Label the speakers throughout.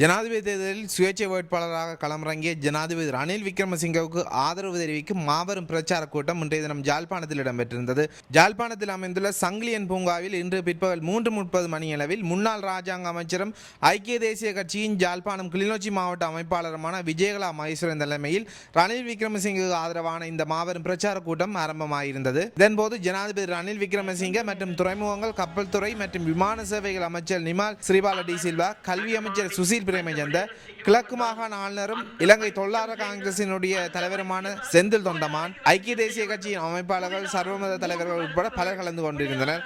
Speaker 1: ஜனாதிபதி தேர்தலில் சுயேட்சை வேட்பாளராக களமிறங்கிய ஜனாதிபதி ரணில் விக்ரமசிங்கவுக்கு ஆதரவு தெரிவிக்கும் மாபெரும் பிரச்சார கூட்டம் இன்றைய தினம் ஜாழ்ப்பாணத்தில் இடம்பெற்றிருந்தது. ஜாழ்ப்பாணத்தில் அமைந்துள்ள சங்கிலியன் பூங்காவில் இன்று பிற்பகல் மூன்று முப்பது மணியளவில் முன்னாள் ராஜாங்க அமைச்சரும் ஐக்கிய தேசிய கட்சியின் ஜாழ்ப்பாணம் கிளிநொச்சி மாவட்ட அமைப்பாளருமான விஜயகலா மகேஸ்வரன் தலைமையில் ரணில் விக்ரமசிங்கவுக்கு ஆதரவான இந்த மாபெரும் பிரச்சார கூட்டம் ஆரம்பமாயிருந்தது. இதன்போது ஜனாதிபதி ரணில் விக்ரமசிங்க மற்றும் துறைமுகங்கள் கப்பல் துறை மற்றும் விமான சேவைகள் அமைச்சர் நிமால் ஸ்ரீபால டி சில்வா கல்வி அமைச்சர் சுசீல் பிரேமச்சந்த கிழக்கு மாகாண ஆளுநரும் இலங்கை தொழிலாளர் காங்கிரசினுடைய தலைவருமான செந்தில் தொண்டமான் ஐக்கிய தேசிய கட்சியின் அமைப்பாளர்கள் சர்வமத தலைவர்கள் உட்பட பலர் கலந்து கொண்டிருந்தனர்.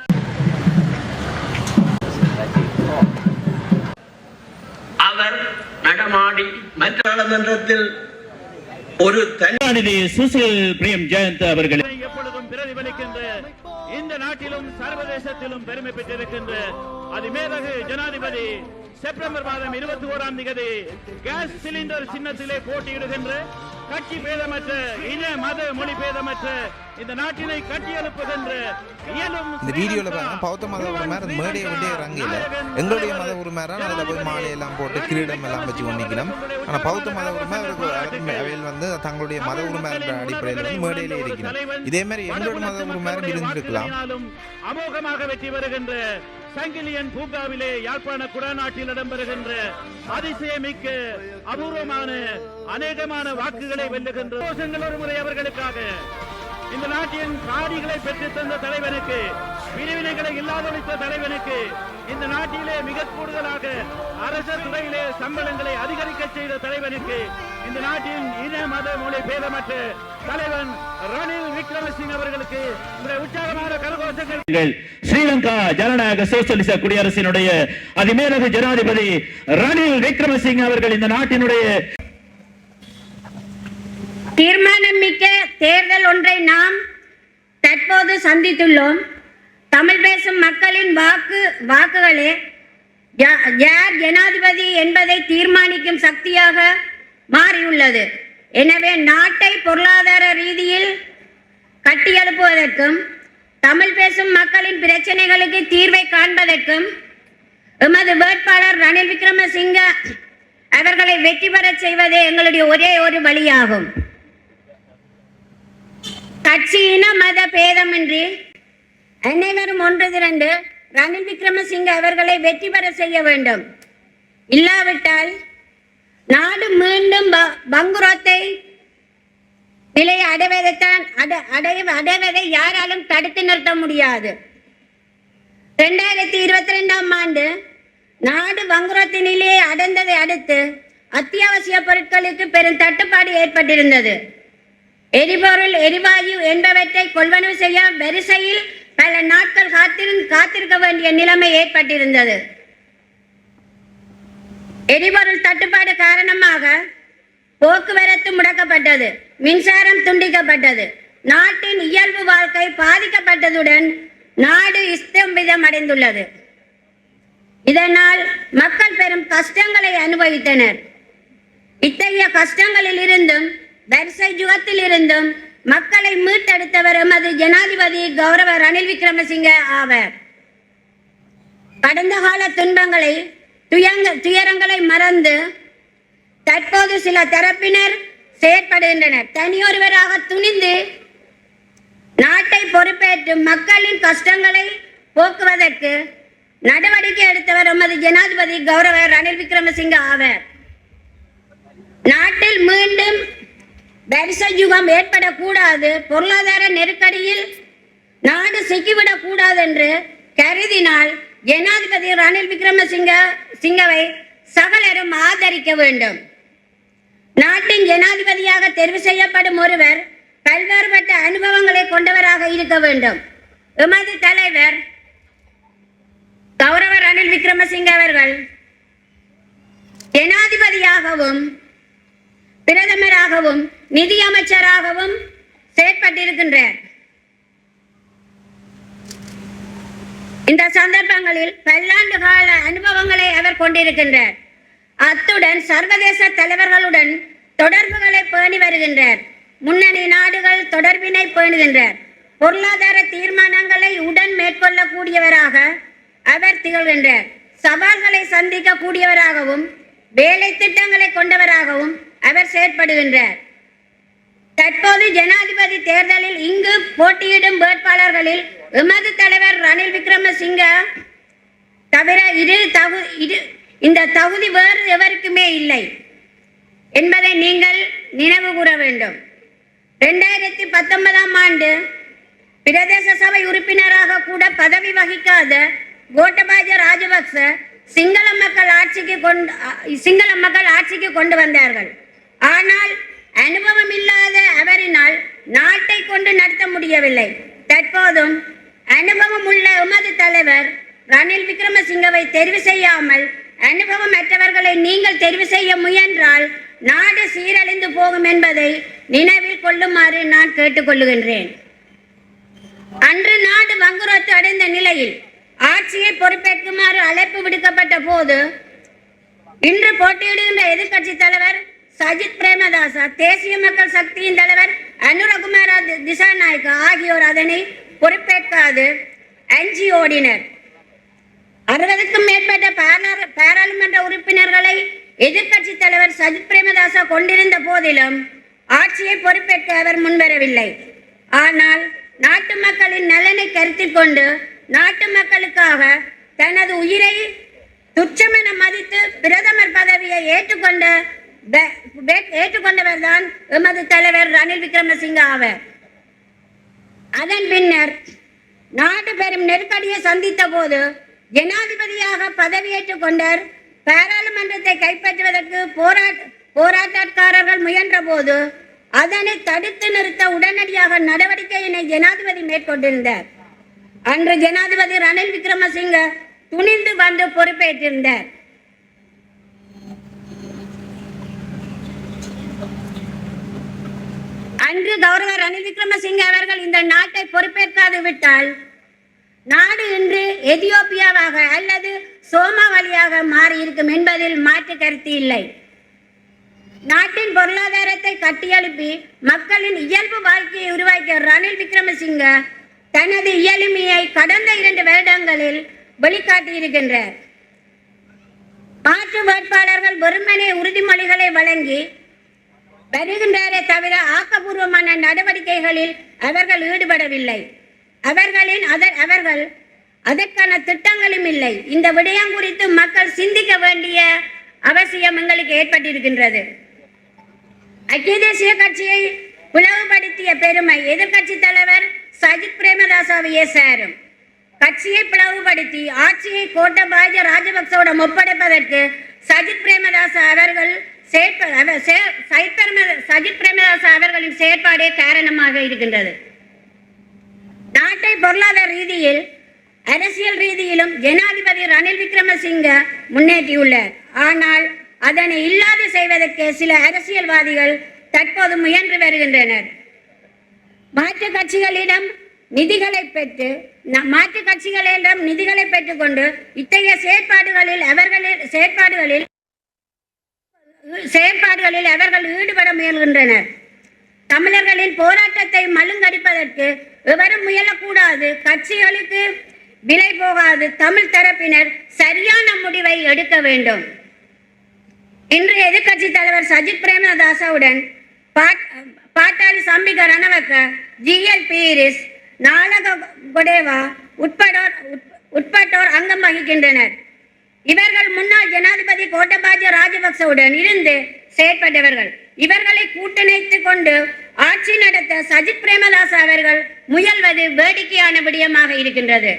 Speaker 2: அவர் நடமாடி மற்ற நாடாளுமன்றத்தில் ஒரு தனி
Speaker 3: சுசில் பிரேம் ஜெயந்த் அவர்கள்.
Speaker 4: எப்பொழுதும் பிரதிபலிக்கின்ற இந்த நாட்டிலும் சர்வதேசத்திலும் பெருமை பெற்றிருக்கின்ற அதிமேதகு ஜனாதிபதி செப்டம்பர் மாதம் இருபத்தி ஓராம் தேதி கேஸ் சிலிண்டர் சின்னத்திலே போட்டியிடுகின்ற கட்சி பேதமற்ற இன மத மொழி பேதமற்ற இந்த நாட்டினை கட்டியெழுப்புகின்ற இயலும்
Speaker 1: இந்த வீடியோவில் பாருங்க பௌத்த மத உரிமையார் அந்த மேடையை விட்டே இறங்கல எங்களுடைய மத உரிமையாரான் அதில் போய் மாலையெல்லாம் போட்டு கிரீடம் எல்லாம் வச்சு கொண்டிக்கணும் ஆனால் பௌத்த மத உரிமை அவையில் வந்து தங்களுடைய மத உரிமை என்ற அடிப்படையில் வந்து மேடையிலே இருக்கணும் இதே மாதிரி எங்களோட மத உரிமையாரும் இருந்திருக்கலாம்.
Speaker 4: அமோகமாக வெற்றி வருகின்ற சங்கிலியன் பூங்காவிலே யாழ்ப்பாண குடாநாட்டில் இடம்பெறுகின்ற அதிசயமிக்க அபூர்வமான அநேகமான வாக்குகளை வெல்லுகின்ற கோஷங்கள் ஒரு முறை அவர்களுக்காக. இந்த நாட்டின் காடிகளை பெற்றுத் தந்த தலைவனுக்கு பிரிவினைகளை இல்லாதொழித்த தலைவனுக்கு இந்த நாட்டிலே மிக கூடுதலாக அரச துறையிலே சம்பளங்களை அதிகரிக்க செய்த தலைவனுக்கு இந்த நாட்டின் இன மத மொழி பேதமற்ற தலைவன் ரணில் விக்ரமசிங் அவர்களுக்கு இந்த உற்சாகமான கரகோஷங்கள்.
Speaker 3: ஸ்ரீலங்கா ஜனநாயக சோசியலிச குடியரசினுடைய அதிமேலகு ஜனாதிபதி ரணில் விக்ரமசிங்க அவர்கள் இந்த நாட்டினுடைய
Speaker 5: தீர்மானம் மிக்க தேர்தல் ஒன்றை நாம் தற்போது சந்தித்துள்ளோம். தமிழ் பேசும் மக்களின் வாக்கு வாக்குகளே யார் ஜனாதிபதி என்பதை தீர்மானிக்கும் சக்தியாக மாறியுள்ளது. எனவே நாட்டை பொருளாதார ரீதியில் கட்டியெழுப்புவதற்கும் தமிழ் பேசும் மக்களின் பிரச்சனைகளுக்கு தீர்வை காண்பதற்கும் எமது வேட்பாளர் ரணில் விக்ரமசிங்க அவர்களை வெற்றி பெறச் செய்வதே எங்களுடைய ஒரே ஒரு வழியாகும். கட்சி இன மத பேதமின்றி அனைவரும் ஒன்று திரண்டு ரணில் விக்ரமசிங்க அவர்களை வெற்றி பெற செய்ய வேண்டும். இல்லாவிட்டால் நாடு மீண்டும் பங்குரத்தை பங்குரோத்தை நிலையை அடைவதைத்தான் அடை அடைய அடைவதை யாராலும் தடுத்து நிறுத்த முடியாது. ரெண்டாயிரத்தி இருபத்தி ரெண்டாம் ஆண்டு நாடு வங்குரத்தின் நிலையை அடைந்ததை அடுத்து அத்தியாவசிய பொருட்களுக்கு பெரும் தட்டுப்பாடு ஏற்பட்டிருந்தது. எரிபொருள் எரிவாயு என்பவற்றை கொள்வனவு செய்ய வரிசையில் பல நாட்கள் காத்திருந் காத்திருக்க வேண்டிய நிலைமை ஏற்பட்டிருந்தது. எரிபொருள் தட்டுப்பாடு காரணமாக போக்குவரத்து முடக்கப்பட்டது மின்சாரம் துண்டிக்கப்பட்டது நாட்டின் இயல்பு வாழ்க்கை பாதிக்கப்பட்டதுடன் நாடு இஸ்தம்பிதம் அடைந்துள்ளது இதனால் மக்கள் பெரும் கஷ்டங்களை அனுபவித்தனர். இத்தகைய கஷ்டங்களில் இருந்தும் வரிசை யுகத்தில் இருந்தும் மக்களை மீட்டெடுத்தவர் எமது ஜனாதிபதி கௌரவ ரணில் விக்ரமசிங்க ஆவர். கடந்த கால துன்பங்களை துயங்க துயரங்களை மறந்து தற்போது சில தரப்பினர் செயற்படுகின்றனர். தனியொருவராக துணிந்து நாட்டை பொறுப்பேற்று மக்களின் கஷ்டங்களை போக்குவதற்கு நடவடிக்கை எடுத்தவர் எமது ஜனாதிபதி கௌரவ ரணில் விக்ரமசிங்க ஆவர். நாட்டில் மீண்டும் வரிசை யுகம் ஏற்படக்கூடாது. பொருளாதார நெருக்கடியில் நாடு சிக்கிவிடக் கூடாது என்று கருதினால் ஜனாதிபதி ரணில் விக்ரமசிங்க சிங்கவை சகலரும் ஆதரிக்க வேண்டும். நாட்டின் ஜனாதிபதியாக தெரிவு செய்யப்படும் ஒருவர் பல்வேறுபட்ட அனுபவங்களை கொண்டவராக இருக்க வேண்டும். எமது தலைவர் கௌரவ ரணில் விக்ரமசிங்க அவர்கள் ஜனாதிபதியாகவும் பிரதமராகவும் நிதியமைச்சராகவும் செயற்பட்டிருக்கின்றார். இந்த சந்தர்ப்பங்களில் பல்லாண்டு கால அனுபவங்களை அவர் கொண்டிருக்கின்றார். அத்துடன் சர்வதேச தலைவர்களுடன் தொடர்புகளை பேணி வருகின்றார். முன்னணி நாடுகள் தொடர்பினை பேணுகின்றார். பொருளாதார தீர்மானங்களை உடன் மேற்கொள்ளக்கூடியவராக அவர் திகழ்கின்றார். சவால்களை சந்திக்க கூடியவராகவும் வேலை திட்டங்களை கொண்டவராகவும் அவர் செயற்படுகின்றார். தற்போது ஜனாதிபதி தேர்தலில் இங்கு போட்டியிடும் வேட்பாளர்களில் எமது தலைவர் ரணில் விக்ரமசிங்க. தவிர இரு தகு இரு இந்த தகுதி வேறு எவருக்குமே இல்லை என்பதை நீங்கள் நினைவு கூற வேண்டும். ரெண்டாயிரத்தி பத்தொன்பதாம் ஆண்டு பிரதேச சபை உறுப்பினராக கூட பதவி வகிக்காத கோட்டபாய ராஜபக்ச சிங்கள மக்கள் ஆட்சிக்கு கொண்டு சிங்கள மக்கள் ஆட்சிக்கு கொண்டு வந்தார்கள். ஆனால் அனுபவம் இல்லாத அவரினால் நாட்டை கொண்டு நடத்த முடியவில்லை. தற்போதும் அனுபவம் உள்ள உமது தலைவர் ரணில் விக்ரமசிங்கவை தெரிவு செய்யாமல் அனுபவம் அற்றவர்களை நீங்கள் தெரிவு செய்ய முயன்றால் நாடு சீரழிந்து போகும் என்பதை நினைவில் கொள்ளுமாறு நான் கேட்டுக்கொள்ளுகின்றேன். அன்று நாடு வங்குரோத்து அடைந்த நிலையில் ஆட்சியை பொறுப்பேற்குமாறு அழைப்பு விடுக்கப்பட்ட போது இன்று போட்டியிடுகின்ற எதிர்க்கட்சி தலைவர் சஜித் பிரேமதாசா தேசிய மக்கள் சக்தியின் தலைவர் அனுரகுமார திசாநாயக்கா ஆகியோர் அதனை பொறுப்பேற்காது. அஞ்சி ஓடினர் அறுபதுக்கும் மேற்பட்ட பாராள- பாராளுமன்ற உறுப்பினர்களை எதிர்க்கட்சி தலைவர் சஜித் பிரேமதாசா கொண்டிருந்த போதிலும் ஆட்சியை பொறுப்பேற்க அவர் முன்வரவில்லை. ஆனால் நாட்டு மக்களின் நலனை கருத்தில் கொண்டு நாட்டு மக்களுக்காக தனது உயிரை துச்சமென மதித்து பிரதமர் பதவியை ஏற்றுக்கொண்ட ஏற்றுக்கொண்டவர் தான் எமது தலைவர் ரணில் விக்ரமசிங்க ஆவர் அதன் பின்னர் நாடு பெரும் நெருக்கடியை சந்தித்த போது ஜனாதிபதியாக பதவியேற்றுக் கொண்டார் பாராளுமன்றத்தை கைப்பற்றுவதற்கு போராட்ட போராட்டக்காரர்கள் முயன்ற போது அதனை தடுத்து நிறுத்த உடனடியாக நடவடிக்கையினை ஜனாதிபதி மேற்கொண்டிருந்தார். அன்று ஜனாதிபதி ரணில் விக்ரமசிங்க துணிந்து வந்து பொறுப்பேற்றிருந்தார். அன்று கௌரவ ரணில் விக்ரமசிங்க அவர்கள் இந்த நாட்டை பொறுப்பேற்காது விட்டால் நாடு இன்று எதியோப்பியாவாக அல்லது சோமாவளியாக மாறியிருக்கும் என்பதில் மாற்று கருத்து இல்லை. நாட்டின் பொருளாதாரத்தை கட்டியெழுப்பி மக்களின் இயல்பு வாழ்க்கையை உருவாக்கிய ரணில் விக்ரமசிங்க தனது இயலுமையை கடந்த இரண்டு வருடங்களில் வெளிக்காட்டியிருக்கின்றார். மாற்று வேட்பாளர்கள் வெறுமனே உறுதிமொழிகளை வழங்கி வருகின்றாரே தவிர ஆக்கப்பூர்வமான நடவடிக்கைகளில் அவர்கள் ஈடுபடவில்லை. அவர்களின் அதர் அவர்கள் அதற்கான திட்டங்களும் இல்லை. இந்த விடயம் குறித்து மக்கள் சிந்திக்க வேண்டிய அவசியம் எங்களுக்கு ஏற்பட்டிருக்கின்றது. ஐக்கிய தேசிய கட்சியை பிளவுபடுத்திய பெருமை எதிர்கட்சி தலைவர் சஜித் பிரேமதாசாவையே சேரும். கட்சியை பிளவுபடுத்தி ஆட்சியை கோட்டபாய ராஜபக்சவிடம் ஒப்படைப்பதற்கு சஜித் பிரேமதாசா அவர்கள் செயற்ப- அவர் சஜித் பிரேமதாஸ் அவர்களின் செயற்பாடே காரணமாக இருக்கின்றது. நாட்டை பொருளாதார ரீதியில் அரசியல் ரீதியிலும் ஜனாதிபதி ரணில் விக்ரமசிங்க முன்னேற்றியுள்ளார். ஆனால் அதனை இல்லாது செய்வதற்கு சில அரசியல்வாதிகள் தற்போது முயன்று வருகின்றனர். மாற்று கட்சிகளிடம் நிதிகளை பெற்று மாற்று கட்சிகளிடம் நிதிகளை பெற்றுக்கொண்டு இத்தகைய செயற்பாடுகளில் அவர்களின் செயற்பாடுகளில் செயற்பாடுகளில் அவர்கள் ஈடுபட முயல்கின்றனர். தமிழர்களின் போராட்டத்தை மழுங்கடிப்பதற்கு எவரும் முயலக்கூடாது. கட்சிகளுக்கு விலை போகாது. தமிழ் தரப்பினர் சரியான முடிவை எடுக்க வேண்டும். இன்று எதிர்க்கட்சி தலைவர் சஜித் பிரேமதாசவுடன் பாட்- பாட்டாளி சம்பிக ரணவக்க ஜிஎல் பீரிஸ் நாலக கொடேவா உட்படோர் உட்- உட்பட்டோர் அங்கம் வகிக்கின்றனர். இவர்கள் முன்னாள் ஜனாதிபதி கோட்டபாய ராஜபக்சவுடன் இருந்து செயற்பட்டவர்கள். இவர்களை கூட்டணித்துக் கொண்டு ஆட்சி நடத்த சஜித் பிரேமதாஸ் அவர்கள் முயல்வது வேடிக்கையான விடயமாக இருக்கின்றது.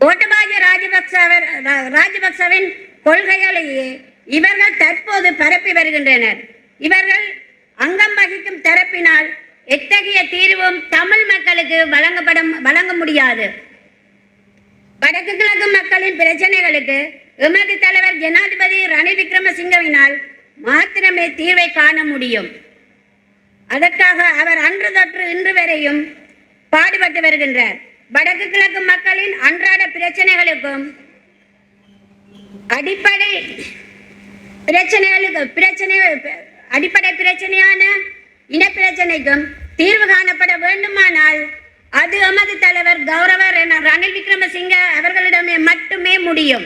Speaker 5: கோட்டபாய ராஜபக்ச ராஜபக்சவின் கொள்கைகளையே இவர்கள் தற்போது பரப்பி வருகின்றனர். இவர்கள் அங்கம் வகிக்கும் தரப்பினால் எத்தகைய தீர்வும் தமிழ் மக்களுக்கு வழங்கப்பட வழங்க முடியாது. வடக்கு கிழக்கு மக்களின் பிரச்சனைகளுக்கு எமது தலைவர் ஜனாதிபதி ரணில் விக்ரமசிங்கவினால் மாத்திரமே தீர்வை காண முடியும். அதற்காக அவர் அன்று தொற்று இன்று வரையும் பாடுபட்டு வருகின்றார். வடக்கு கிழக்கு மக்களின் அன்றாட பிரச்சனைகளுக்கும் அடிப்படை பிரச்சனைகளுக்கு பிரச்சனை அடிப்படை பிரச்சனையான இனப்பிரச்சனைக்கும் தீர்வு காணப்பட வேண்டுமானால் அது எமது தலைவர் கௌரவர் ரணில் விக்ரமசிங்க அவர்களிடமே மட்டுமே முடியும்.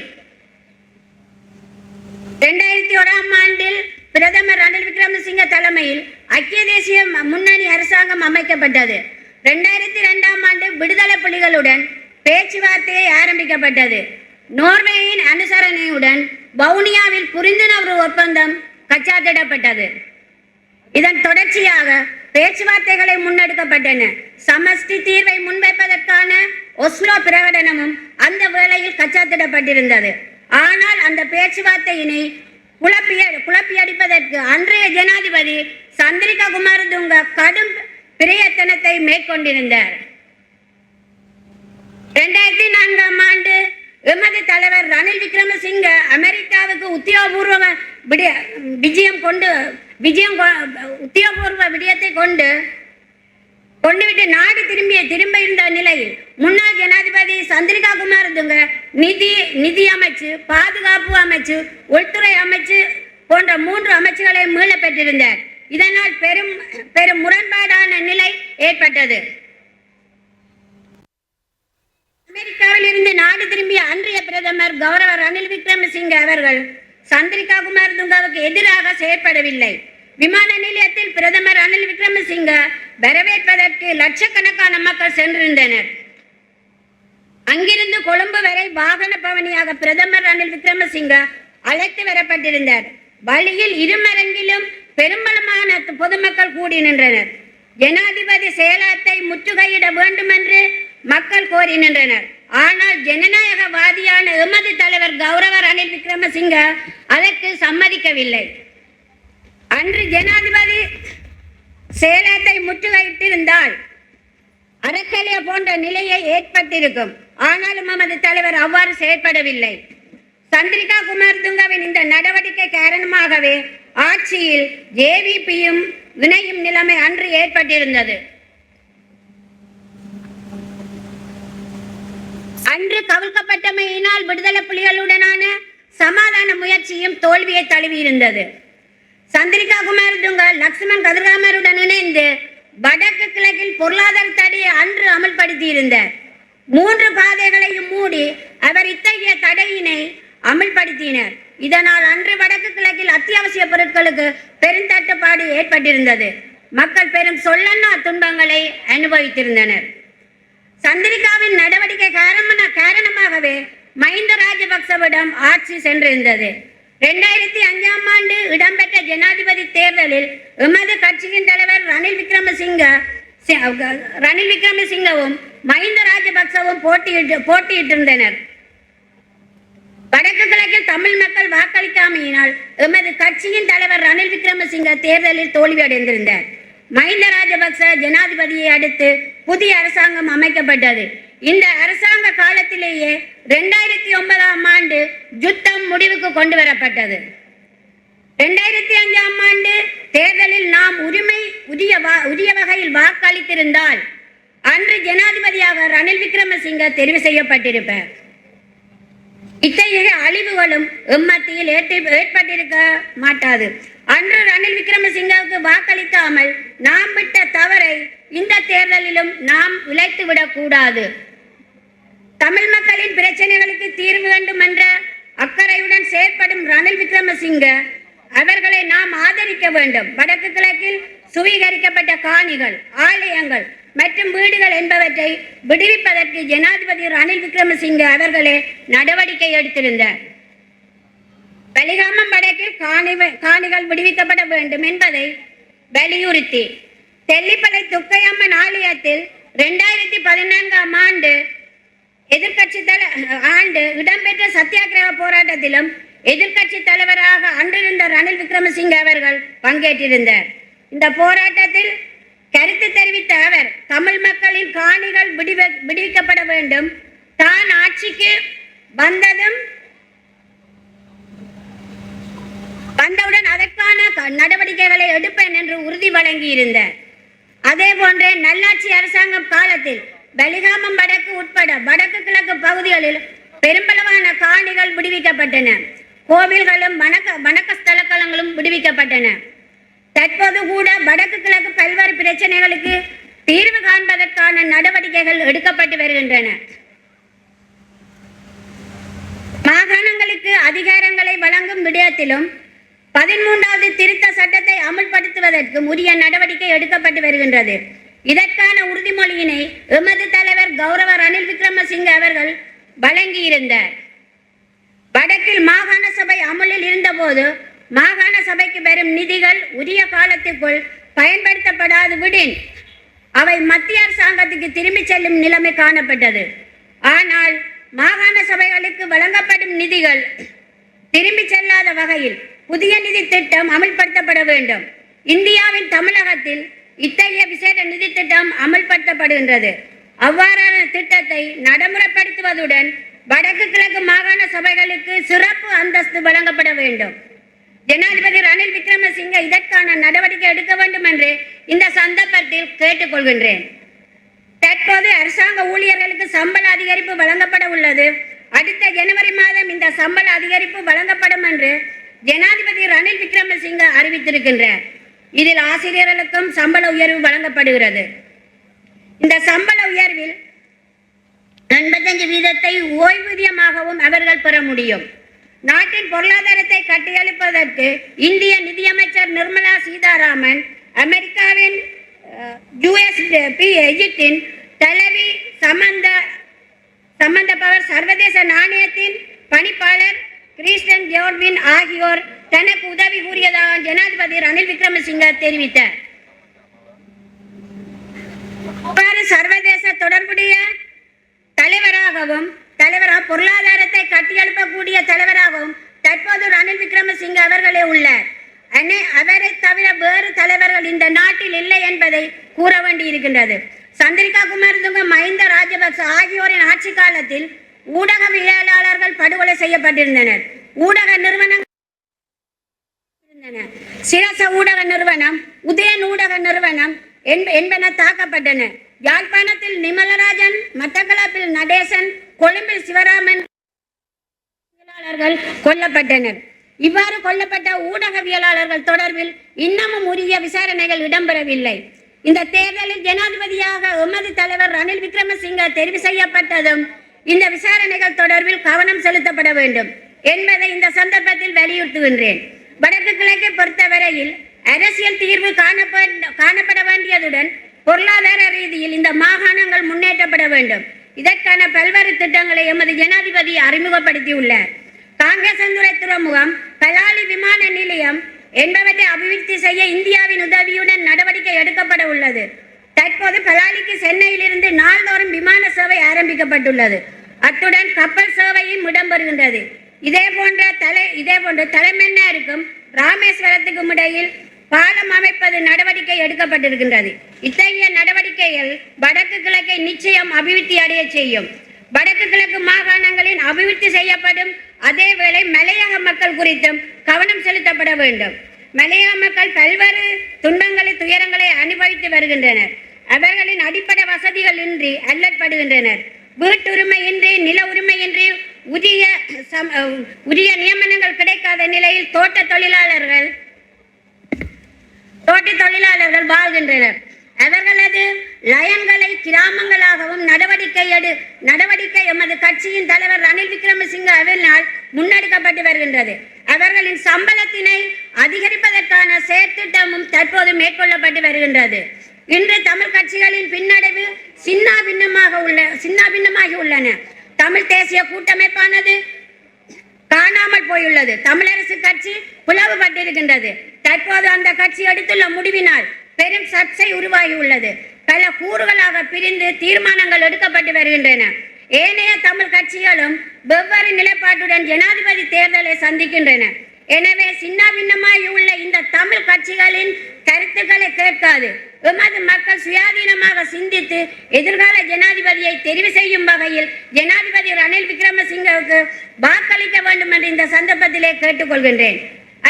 Speaker 5: இரண்டாயிரத்தி ஓராம் ஆண்டில் பிரதமர் ரணில் விக்ரமசிங்க தலைமையில் ஐக்கிய தேசிய முன்னணி அரசாங்கம் அமைக்கப்பட்டது. இரண்டாயிரத்தி ரெண்டாம் ஆண்டு விடுதலை புலிகளுடன் பேச்சுவார்த்தையை ஆரம்பிக்கப்பட்டது. நோர்வேயின் அனுசரணையுடன் வவுனியாவில் புரிந்துணர்வு ஒப்பந்தம் கச்சாத்திடப்பட்டது. இதன் தொடர்ச்சியாக பேச்சுவார்த்தைகளை முன்னெடுக்கப்பட்டன. சமஷ்டி தீர்வை முன்வைப்பதற்கான ஒஸ்லோ பிரகடனமும் அந்த வேளையில் கச்சாத்திடப்பட்டிருந்தது. ஆனால் அந்த பேச்சுவார்த்தையினை குழப்பிய குழப்பியடிப்பதற்கு அன்றைய ஜனாதிபதி சந்திரிகா குமாரதுங்க கடும் பிரயத்தனத்தை மேற்கொண்டிருந்தார். இரண்டாயிரத்தி நான்காம் ஆண்டு எமது தலைவர் ரணில் விக்ரமசிங்க அமெரிக்காவுக்கு உத்தியோகபூர்வ விஜயம் கொண்டு விஜயம் உத்தியோகபூர்வ விடயத்தை கொண்டு கொண்டுவிட்டு நாடு திரும்பிய திரும்ப இருந்த நிலையில் முன்னாள் ஜனாதிபதி சந்திரிகா குமாரதுங்க நிதி நிதி அமைச்சு பாதுகாப்பு அமைச்சு உள்துறை அமைச்சு போன்ற மூன்று அமைச்சுகளை மீள பெற்றிருந்தார். இதனால் பெரும் பெரும் முரண்பாடான நிலை ஏற்பட்டது. அமெரிக்காவில் இருந்து நாடு திரும்பிய அன்றைய பிரதமர் கௌரவ ரணில் விக்ரமசிங்க அவர்கள் சந்திரிகா குமார் துங்காவுக்கு எதிராக செயற்படவில்லை. விமான நிலையத்தில் பிரதமர் ரணில் விக்ரமசிங்க வரவேற்பதற்கு லட்சக்கணக்கான மக்கள் சென்றிருந்தனர். அங்கிருந்து கொழும்பு வரை வாகன பவனியாக பிரதமர் ரணில் விக்ரமசிங்க அழைத்து வரப்பட்டிருந்தார். வழியில் இருமரங்கிலும் பெரும்பலமான பொதுமக்கள் கூடி நின்றனர். ஜனாதிபதி சேலத்தை முற்றுகையிட வேண்டும் என்று மக்கள் கோரி நின்றனர். ஆனால் ஜனநாயகவாதியான எமது தலைவர் கௌரவ ரணில் விக்ரமசிங்க அதற்கு சம்மதிக்கவில்லை. அன்று ஜனாதிபதி சேலத்தை முற்றுகையிட்டிருந்தால் அறக்கலைய போன்ற நிலையை ஏற்பட்டிருக்கும். ஆனாலும் நமது தலைவர் அவ்வாறு செயற்படவில்லை. சந்திரிகா குமார் துங்கவின் இந்த நடவடிக்கை காரணமாகவே ஆட்சியில் ஜேவிபியும் வினையும் நிலைமை அன்று ஏற்பட்டிருந்தது. அன்று கவிழ்க்கப்பட்டமையினால் விடுதலை புலிகளுடனான சமாதான முயற்சியும் தோல்வியை தழுவியிருந்தது. சந்திரிகா குமார் துங்க லக்ஷ்மண் கதிராமருடன் இணைந்து வடக்கு கிழக்கில் பொருளாதார தடையை அன்று அமல்படுத்தியிருந்த மூன்று பாதைகளையும் மூடி அவர் இத்தகைய தடையினை அமல்படுத்தினர். இதனால் அன்று வடக்கு கிழக்கில் அத்தியாவசிய பொருட்களுக்கு பெருந்தட்டுப்பாடு ஏற்பட்டிருந்தது. மக்கள் பெரும் சொல்லன்னா துன்பங்களை அனுபவித்திருந்தனர். சந்திரிகாவின் நடவடிக்கை காரணமான காரணமாகவே மஹிந்த ராஜபக்சவிடம் ஆட்சி சென்றிருந்தது. இரண்டாயிரத்தி அஞ்சாம் ஆண்டு இடம்பெற்ற ஜனாதிபதி தேர்தலில் எமது கட்சியின் தலைவர் ரணில் விக்ரமசிங்க ரணில் விக்ரமசிங்கவும் மஹிந்த ராஜபக்சவும் போட்டியிட்டு போட்டியிட்டிருந்தனர். வடக்கு கிழக்கில் தமிழ் மக்கள் வாக்களிக்காமையினால் எமது கட்சியின் தலைவர் ரணில் விக்ரமசிங்க தேர்தலில் தோல்வியடைந்திருந்தார். மஹிந்த ராஜபக்ச ஜனாதிபதியை அடுத்து புதிய அரசாங்கம் அமைக்கப்பட்டது. இந்த அரசாங்க காலத்திலேயே இரண்டாயிரத்தி ஒன்பதாம் ஆண்டு யுத்தம் முடிவுக்கு கொண்டு வரப்பட்டது இரண்டாயிரத்தி அஞ்சாம் ஆண்டு தேர்தலில் நாம் உரிமை உரிய வா- உரிய வகையில் வாக்களித்திருந்தால் அன்று ஜனாதிபதியாக ரணில் விக்ரமசிங்க தெரிவு செய்யப்பட்டிருப்பார். இத்தகைய அழிவுகளும் எம்மத்தியில் ஏற்று- ஏற்பட்டிருக்க மாட்டாது. அன்று ரணில் விக்ரமசிங்கவுக்கு வாக்களிக்காமல் நாம் விட்ட தவறை இந்த தேர்தலிலும் நாம் இழைத்து விடக்கூடாது தமிழ் மக்களின் பிரச்சனைகளுக்கு தீர்வு வேண்டும் என்ற அக்கறையுடன் செயற்படும் ரணில் விக்ரமசிங்க அவர்களை நாம் ஆதரிக்க வேண்டும். வடக்கு கிழக்கில் சுவீகரிக்கப்பட்ட காணிகள் ஆலயங்கள் மற்றும் வீடுகள் என்பவற்றை விடுவிப்பதற்கு ஜனாதிபதி ரணில் விக்ரமசிங்க அவர்களே நடவடிக்கை எடுத்திருந்தார். பலிகாமம் வடக்கில் காணி காணிகள் விடுவிக்கப்பட வேண்டும் என்பதை வலியுறுத்தி தெல்லிப்பளை துக்கையம்மன் ஆலயத்தில் ரெண்டாயிரத்தி பதினான்காம் ஆண்டு எதிர்கட்சி தல ஆண்டு இடம்பெற்ற சத்தியாகிரக போராட்டத்திலும் எதிர்க்கட்சி தலைவராக அன்றிருந்த ரணில் விக்ரமசிங்கே அவர்கள் பங்கேற்றிருந்தார். இந்த போராட்டத்தில் கருத்து தெரிவித்த அவர் தமிழ் மக்களின் காணிகள் விடுவ விடுவிக்கப்பட வேண்டும். தான் ஆட்சிக்கு வந்ததும் வந்தவுடன் அதற்கான க- நடவடிக்கைகளை எடுப்பேன் என்று உறுதி வழங்கியிருந்த அதே போன்றே நல்லாட்சி அரசாங்கம் காலத்தில் பலிகாமம் வடக்கு உட்பட வடக்கு கிழக்கு பகுதிகளில் பெரும்பளவான காணிகள் விடுவிக்கப்பட்டன. கோவில்களும் வணக்க வணக்க ஸ்தலக்கலங்களும் விடுவிக்கப்பட்டன. தற்போது கூட வடக்கு கிழக்கு பல்வேறு பிரச்சனைகளுக்கு தீர்வு காண்பதற்கான நடவடிக்கைகள் எடுக்கப்பட்டு வருகின்றன. மாகாணங்களுக்கு அதிகாரங்களை வழங்கும் விடயத்திலும் பதிமூன்றாவது திருத்த சட்டத்தை அமுல்படுத்துவதற்கு உரிய நடவடிக்கை எடுக்கப்பட்டு வருகின்றது. இதற்கான உறுதிமொழியினை எமது தலைவர் கௌரவ ரணில் விக்ரமசிங்க அவர்கள் வழங்கியிருந்தார். வடக்கில் மாகாண சபை அமலில் இருந்தபோது மாகாண சபைக்கு வரும் நிதிகள் உரிய காலத்திற்குள் பயன்படுத்தப்படாது விடின். அவை மத்திய அரசாங்கத்துக்கு திரும்பிச் செல்லும் நிலைமை காணப்பட்டது. ஆனால் மாகாண சபைகளுக்கு வழங்கப்படும் நிதிகள் திரும்பி செல்லாத வகையில் புதிய நிதி திட்டம் அமல்படுத்தப்பட வேண்டும். இந்தியாவின் தமிழகத்தில் இத்தகைய விசேட நிதி திட்டம் அமல்படுத்தப்படுகின்றது. அவ்வாறான திட்டத்தை நடைமுறைப்படுத்துவதுடன் வடக்கு கிழக்கு மாகாண சபைகளுக்கு சிறப்பு அந்தஸ்து வழங்கப்பட வேண்டும். ஜனாதிபதி ரணில் விக்ரமசிங்க இதற்கான நடவடிக்கை எடுக்க வேண்டும் என்று இந்த சந்தர்ப்பத்தில் கேட்டுக்கொள்கின்றேன். தற்போது அரசாங்க ஊழியர்களுக்கு சம்பள அதிகரிப்பு வழங்கப்பட உள்ளது. அடுத்த ஜனவரி மாதம் இந்த சம்பள அதிகரிப்பு வழங்கப்படும் என்று ஜனாதிபதி ரணில் விக்ரமசிங்க அறிவித்திருக்கின்றார். இதில் ஆசிரியர்களுக்கும் சம்பள உயர்வு வழங்கப்படுகிறது. இந்த சம்பள உயர்வில் எண்பத்தஞ்சு வீதத்தை ஓய்வூதியமாகவும் அவர்கள் பெற முடியும். நாட்டின் பொருளாதாரத்தை கட்டியெழுப்பதற்கு இந்திய நிதியமைச்சர் நிர்மலா சீதாராமன் அமெரிக்காவின் யுஎஸ்பி எஜிப்தின் தலைவி சம்பந்த சம்பந்தப்பவர் சர்வதேச நாணயத்தின் பணிப்பாளர் கிறிஸ்டன் ஜோர்வின் ஆகியோர் தனக்கு உதவி கூறியதாக ஜனாதிபதி ரணில் விக்ரமசிங்க தெரிவித்தார். இவ்வாறு சர்வதேச தொடர்புடைய தலைவராகவும் தலைவராக பொருளாதாரத்தை கட்டியெழுப்பக்கூடிய தலைவராகவும் தற்போது ரணில் விக்ரமசிங்க அவர்களே உள்ளார். அவரை தவிர வேறு தலைவர்கள் இந்த நாட்டில் இல்லை என்பதை கூற வேண்டியிருக்கின்றது. சந்திரிகா குமாரதுங்க மஹிந்த ராஜபக்ச ஆகியோரின் ஆட்சி காலத்தில் ஊடகவியலாளர்கள் படுகொலை செய்யப்பட்டிருந்தனர். ஊடக நிறுவனங்கள் சிரச ஊடக நிறுவனம் உதயன் ஊடக நிறுவனம் என்ப- என்பன தாக்கப்பட்டன. யாழ்ப்பாணத்தில் நிமலராஜன் மட்டக்களப்பில் நடேசன் கொழும்பில் சிவராமன் கொல்லப்பட்டனர். இவ்வாறு கொல்லப்பட்ட ஊடகவியலாளர்கள் தொடர்பில் இன்னமும் உரிய விசாரணைகள் இடம்பெறவில்லை. இந்த தேர்தலில் ஜனாதிபதியாக உமது தலைவர் ரணில் விக்ரமசிங்க தெரிவு செய்யப்பட்டதும் இந்த விசாரணைகள் தொடர்பில் கவனம் செலுத்தப்பட வேண்டும் என்பதை இந்த சந்தர்ப்பத்தில் வலியுறுத்துகின்றேன். வடக்கு கிழக்கை பொறுத்தவரையில் அரசியல் தீர்வு காணப்பட காணப்பட வேண்டியதுடன் பொருளாதார ரீதியில் இந்த மாகாணங்கள் முன்னேற்றப்பட வேண்டும். இதற்கான பல்வேறு திட்டங்களை எமது ஜனாதிபதி அறிமுகப்படுத்தியுள்ளார். காங்கேசந்துறை துறைமுகம் கலாலி விமான நிலையம் என்பவற்றை அபிவிருத்தி செய்ய இந்தியாவின் உதவியுடன் நடவடிக்கை எடுக்கப்பட உள்ளது. தற்போது பலாலிக்கு சென்னையிலிருந்து நாள்தோறும் விமான சேவை ஆரம்பிக்கப்பட்டுள்ளது. அத்துடன் கப்பல் சேவையும் இடம்பெறுகின்றது. இதே போன்ற தலை இதே போன்ற தலைமன்னாருக்கும் ராமேஸ்வரத்துக்கும் இடையில் பாலம் அமைப்பது நடவடிக்கை எடுக்கப்பட்டிருக்கின்றது. இத்தகைய நடவடிக்கைகள் வடக்கு கிழக்கை நிச்சயம் அபிவிருத்தி அடைய செய்யும். வடக்கு கிழக்கு மாகாணங்களின் அபிவிருத்தி செய்யப்படும் அதேவேளை மலையக மக்கள் குறித்தும் கவனம் செலுத்தப்பட வேண்டும். மலையக மக்கள் பல்வேறு துன்பங்களை துயரங்களை அனுபவித்து வருகின்றனர். அவர்களின் அடிப்படை வசதிகள் இன்றி அல்லற்படுகின்றனர் வீட்டுரிமையின்றி நில உரிமையின்றி உரிய சம் உரிய நியமனங்கள் கிடைக்காத நிலையில் தோட்ட தொழிலாளர்கள் தோட்ட தொழிலாளர்கள் வாழ்கின்றனர். அவர்களது லயங்களை கிராமங்களாகவும் நடவடிக்கை எடு நடவடிக்கை எமது கட்சியின் தலைவர் ரணில் விக்ரமசிங்க அவரினால் முன்னெடுக்கப்பட்டு வருகின்றது. அவர்களின் சம்பளத்தினை அதிகரிப்பதற்கான செயற்திட்டமும் தற்போது மேற்கொள்ளப்பட்டு வருகின்றது. இன்று தமிழ் கட்சிகளின் பின்னடைவு சின்ன பின்னமாக உள்ள சின்ன பின்னமாகி உள்ளன. தமிழ் தேசிய கூட்டமைப்பானது காணாமல் போயுள்ளது. தமிழரசு கட்சி பிளவுபட்டிருக்கின்றது. தற்போது அந்த கட்சி எடுத்துள்ள முடிவினால் பெரும் சர்ச்சை உருவாகியுள்ளது பல கூறுகளாக பிரிந்து தீர்மானங்கள் எடுக்கப்பட்டு வருகின்றன. ஏனைய தமிழ் கட்சிகளும் வெவ்வேறு நிலைப்பாட்டுடன் ஜனாதிபதி தேர்தலை சந்திக்கின்றன. எனவே சின்ன பின்னமாய் உள்ள இந்த தமிழ் கட்சிகளின் கருத்துக்களை கேட்காது. எமது மக்கள் சுயாதீனமாக சிந்தித்து எதிர்கால ஜனாதிபதியை தெரிவு செய்யும் வகையில் ஜனாதிபதி ரணில் விக்ரமசிங்கவுக்கு வாக்களிக்க வேண்டும் என்று இந்த சந்தர்ப்பத்திலே கேட்டுக்கொள்கின்றேன்.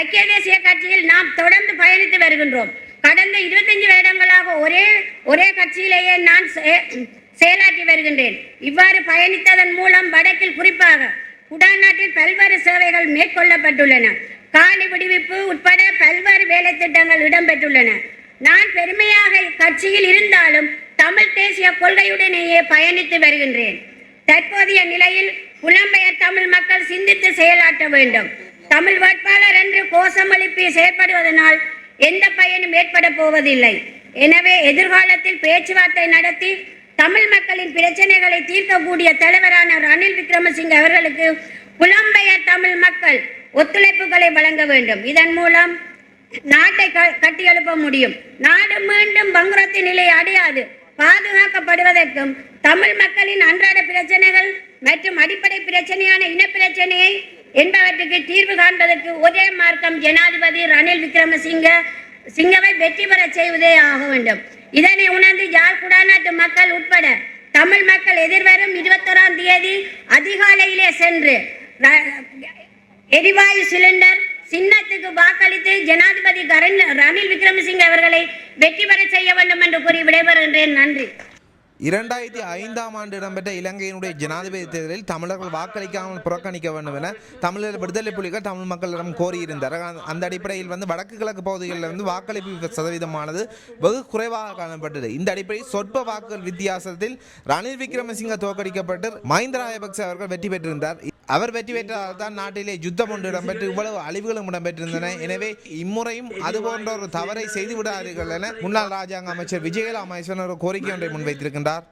Speaker 5: ஐக்கிய தேசிய கட்சியில் நாம் தொடர்ந்து பயணித்து வருகின்றோம். கடந்த இருபத்தஞ்சு வருடங்களாக ஒரே ஒரே கட்சியிலேயே நான் செ- செயலாற்றி வருகின்றேன். இவ்வாறு பயணித்ததன் மூலம் வடக்கில் குறிப்பாக குடாநாட்டில் பல்வேறு சேவைகள் மேற்கொள்ளப்பட்டுள்ளன. காணி விடுவிப்பு உட்பட பல்வேறு வேலை திட்டங்கள் இடம்பெற்றுள்ளன. நான் பெருமையாக கட்சியில் இருந்தாலும் தமிழ் தேசிய கொள்கையுடனேயே பயணித்து வருகின்றேன். தற்போதைய நிலையில் புலம்பெயர் தமிழ் மக்கள் சிந்தித்து செயலாற்ற வேண்டும். தமிழ் வேட்பாளர் என்று கோஷம் எழுப்பி செயற்படுவதனால் எந்த பயனும் ஏற்பட போவதில்லை. எனவே எதிர்காலத்தில் பேச்சுவார்த்தை நடத்தி தமிழ் மக்களின் பிரச்சனைகளை தீர்க்கக்கூடிய தலைவரான ரணில் விக்ரமசிங்க அவர்களுக்கு புலம்பெயர் தமிழ் மக்கள் ஒத்துழைப்புகளை வழங்க வேண்டும். இதன் மூலம் நாட்டை க- கட்டியெழுப்ப முடியும். நாடு மீண்டும் பங்குரத்தின் நிலை அடையாது. பாதுகாக்கப்படுவதற்கும் தமிழ் மக்களின் அன்றாட பிரச்சனைகள் மற்றும் அடிப்படை பிரச்சனையான இனப்பிரச்சனையை என்பவற்றுக்கு தீர்வு காண்பதற்கு ஒரே மார்க்கம் ஜனாதிபதி ரணில் விக்ரமசிங்க சிங்கவை வெற்றி பெற செய்வதே ஆக வேண்டும். இதனை உணர்ந்து யாழ் குடாநாட்டு மக்கள் உட்பட தமிழ் மக்கள் எதிர்வரும் இருபத்தொராம் தேதி அதிகாலையிலே சென்று எரிவாயு சிலிண்டர் சின்னத்துக்கு வாக்களித்து ஜனாதிபதி கரண் ரணில் விக்ரமசிங்க அவர்களை வெற்றி பெற செய்ய வேண்டும் என்று கூறி விடைபெறுகின்றேன். நன்றி.
Speaker 1: இரண்டாயிரத்தி ஐந்தாம் ஆண்டு இடம்பெற்ற இலங்கையினுடைய ஜனாதிபதி தேர்தலில் தமிழர்கள் வாக்களிக்காமல் புறக்கணிக்க வேண்டும் என தமிழர் விடுதலை புலிகள் தமிழ் மக்களிடம் கோரியிருந்தார். அந்த- அடிப்படையில் வந்து வடக்கு கிழக்கு பகுதிகளில் வந்து வாக்களிப்பு சதவீதமானது வெகு குறைவாக காணப்பட்டது. இந்த அடிப்படையில் சொற்ப வாக்குகள் வித்தியாசத்தில் ரணில் விக்ரமசிங்க தோற்கடிக்கப்பட்டு மஹிந்த ராஜபக்சே அவர்கள் வெற்றி பெற்றிருந்தார். அவர் வெற்றி பெற்றால் தான் நாட்டிலே யுத்தம் ஒன்று இடம்பெற்று இவ்வளவு அழிவுகளும் இடம்பெற்றிருந்தன. எனவே இம்முறையும் அது போன்ற ஒரு தவறை செய்து விடாதீர்கள் என முன்னாள் ராஜாங்க அமைச்சர் விஜயலா மகேஸ்வரன் ஒரு கோரிக்கை ஒன்றை முன்வைத்திருக்கின்றார்.